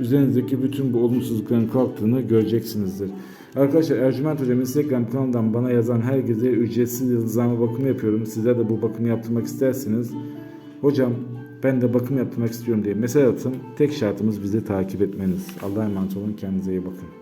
üzerinizdeki bütün bu olumsuzlukların kalktığını göreceksinizdir. Arkadaşlar Ercüment Hocam Instagram kanalından bana yazan herkese ücretsiz yıldızlama bakımı yapıyorum. Sizler de bu bakımı yaptırmak isterseniz hocam ben de bakım yaptırmak istiyorum diye mesaj atın. Tek şartımız bizi takip etmeniz. Allah'a emanet olun. Kendinize iyi bakın.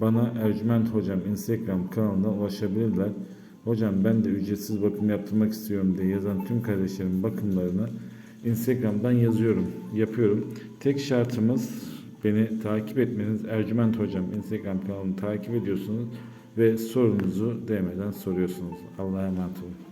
bana Ercüment Hocam Instagram kanalına ulaşabilirler. Hocam ben de ücretsiz bakım yaptırmak istiyorum diye yazan tüm kardeşlerim bakımlarını Instagram'dan yazıyorum, yapıyorum. Tek şartımız beni takip etmeniz. Ercüment Hocam Instagram kanalını takip ediyorsunuz ve sorunuzu DM'den soruyorsunuz. Allah'a emanet olun.